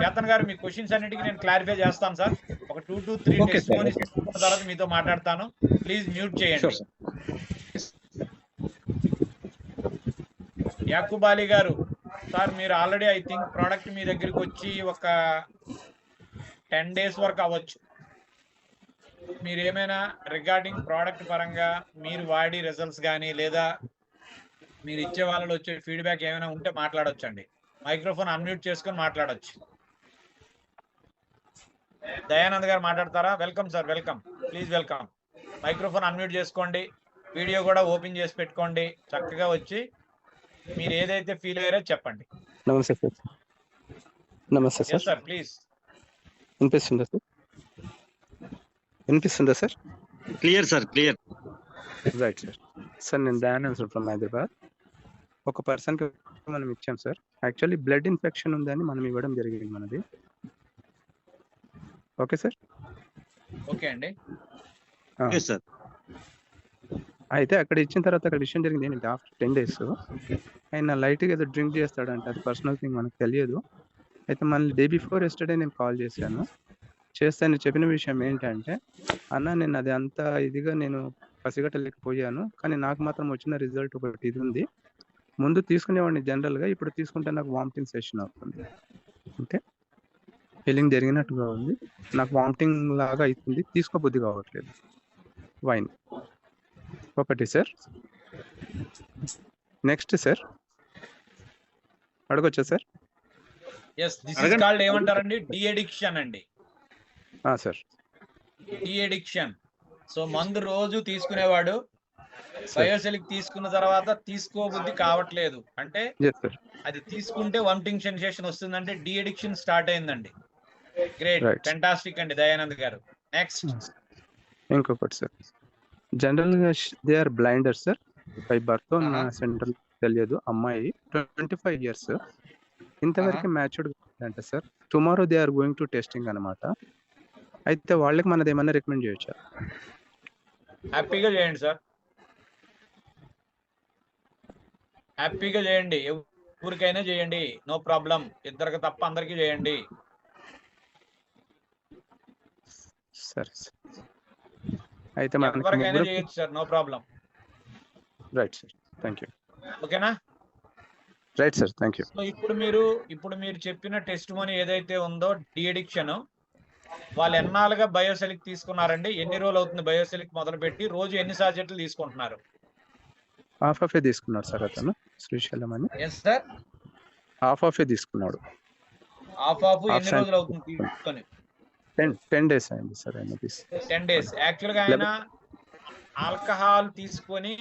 చేతన్ గారు మీ క్వశ్చన్స్ అన్నిటికీ నేను క్లారిఫై చేస్తాను సార్. ఒక టూ టు త్రీ తర్వాత మీతో మాట్లాడతాను. ప్లీజ్ మ్యూట్ చేయండి. యాకూబ్ అలీ గారు సార్ మీరు ఆల్రెడీ ఐ థింక్ ప్రోడక్ట్ మీ దగ్గరికి వచ్చి ఒక టెన్ డేస్ వరకు అవ్వచ్చు. మీరు ఏమైనా రిగార్డింగ్ ప్రోడక్ట్ పరంగా మీరు వాడి రిజల్ట్స్ కానీ లేదా మీరు ఇచ్చే వాళ్ళలో వచ్చే ఫీడ్బ్యాక్ ఏమైనా ఉంటే మాట్లాడొచ్చండి. మైక్రోఫోన్ అన్మ్యూట్ చేసుకొని మాట్లాడొచ్చు. దయానంద్ గారు మాట్లాడతారా? Welcome sir welcome. Please welcome. Microphone unmute చేసుకోండి. వీడియో కూడా ఓపెన్ చేసి పెట్టుకోండి. చక్కగా వచ్చి మీరు ఏదైతే ఫీల్ అయ్యారో చెప్పండి. నమస్తే సార్. నమస్తే సార్. సార్ ప్లీజ్ వినిపిస్తుందా సార్? వినిపిస్తుందా sir? Clear sir clear right sir sir నేను దయానంద్ సార్ ఫ్రమ్ హైదరాబాద్. ఒక పర్సన్కి మనం ఇచ్చాం సార్. యాక్చువల్లీ బ్లడ్ ఇన్ఫెక్షన్ ఉందని మనం ఇవ్వడం జరిగింది మనది. Okay sir. ఓకే అండి. సార్ అయితే అక్కడ ఇచ్చిన తర్వాత అక్కడ విషయం జరిగింది ఏంటంటే ఆఫ్టర్ టెన్ డేస్ ఆయన లైట్గా ఏదో డ్రింక్ చేస్తాడంట. అది పర్సనల్ థింగ్ మనకు తెలియదు. అయితే మళ్ళీ డే బిఫోర్ ఎస్టర్డే నేను కాల్ చేశాను. చేస్తే ఆయన చెప్పిన విషయం ఏంటంటే అన్న నేను అది అంత ఇదిగా నేను పసిగట్టలేకపోయాను. కానీ నాకు మాత్రం వచ్చిన రిజల్ట్ ఒకటి ఇది ఉంది. ముందు తీసుకునేవాడిని జనరల్గా ఇప్పుడు తీసుకుంటే నాకు వామిటింగ్ సెషన్ అవుతుంది. అంటే ఫీలింగ్ జరిగినట్టుగా ఉంది. నాకు వామిటింగ్ లాగా అవుతుంది తీసుకోబుద్ధి కావట్లేదు. వైన్ ఒకటి సార్ నెక్స్ట్ సార్ అడగొచ్చా సార్ ఎస్ దిస్ ఇస్ అడగండి. కాల్డ్ ఏమంటారండి? డి అడిక్షన్ అండి. సార్ డి అడిక్షన్ సో మందు రోజు తీసుకునేవాడు బయోసెలిక్ తీసుకున్న తర్వాత తీసుకోబుద్ధి కావట్లేదు. అంటే అది తీసుకుంటే వంటింగ్ సెన్సేషన్ వస్తుందంటే డి అడిక్షన్ స్టార్ట్ అయిందండి. గ్రేట్. ఫెంటాస్టిక్ అండి దయానంద్ గారు. నెక్స్ట్ ఇంకొకటి సార్ జనరల్గా they are blinder sir by birth. Central తెలియదు. అమ్మాయి ట్వంటీ ఫైవ్ ఇయర్స్ ఇంతవరకు మ్యాచ్డ్ అంటే sir tomorrow they are going to testing అనమాట అయితే వాళ్ళకి మనది ఏమైనా రికమెండ్ చేయొచ్చా? హ్యాపీగా చేయండి సార్ హ్యాపీగా చేయండి. ఎవరికైనా చేయండి. నో ప్రాబ్లం ఇద్దరికి తప్ప అందరికి చేయండి. సరే అయితే చేయొచ్చు sir no problem. Right sir thank you. ఓకేనా? Right sir thank you. So ఇప్పుడు మీరు ఇప్పుడు మీరు చెప్పిన టెస్ట్ మనీ ఏదైతే ఉందో డి అడిక్షన్ వాళ్ళు ఎన్నాళ్ళుగా బయోసెలిక్ తీసుకున్నారండి? ఎన్ని రోజులు అవుతుంది బయోసెలిక్ మొదలు పెట్టి రోజు ఎన్ని సార్జెట్లు తీసుకుంటున్నారు? హాఫ్ ఆఫ్ ఏ తీసుకున్నాడు సార్ అతను శ్రీశైలం అని. Yes sir half of a తీసుకున్నాడు. ఆఫ్ Half ఎన్ని రోజులు అవుతుంది తీసుకొని? టెన్ టెన్ డేస్ అయింది సార్ ఆయన టెన్ డేస్. యాక్చువల్గా ఆయన ఆల్కహాల్ తీసుకొని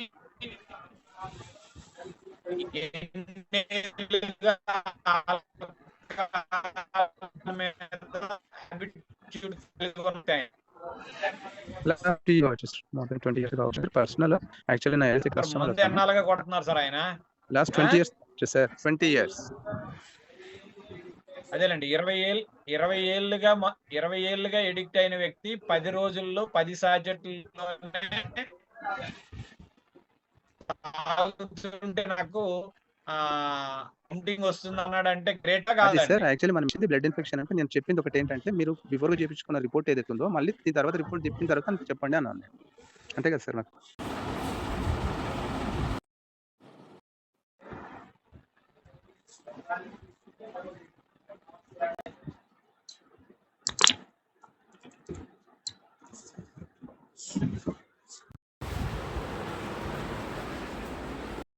పర్సనల్ యాక్చువల్లీ నా హెల్త్ కస్టమర్ ముందు ఎన్నాళ్ళుగా కొడుతున్నారు సార్ ఆయన. Last twenty years sir twenty years అదేలేండి ఇరవై ఏళ్ళు ఇరవై ఏళ్ళుగా ఇరవై ఏళ్ళుగా ఎడిక్ట్ అయిన వ్యక్తి పది రోజుల్లో పది సార్జెట్లలోనే తాగుతుంటే నాకు వస్తుంది అన్నాడు అంటే గ్రేట్ అది సార్ కాదు యాక్చువల్లీ మనం ఇచ్చింది బ్లడ్ ఇన్ఫెక్షన్ అంటే నేను చెప్పింది ఒకటి ఏంటంటే మీరు బిఫోర్గా చేపించుకున్న రిపోర్ట్ ఏదైతే ఉందో మళ్ళీ దీని తర్వాత రిపోర్ట్ చెప్పిన తర్వాత చెప్పండి అన్నాను నేను. అంతే కదా సార్ నాకు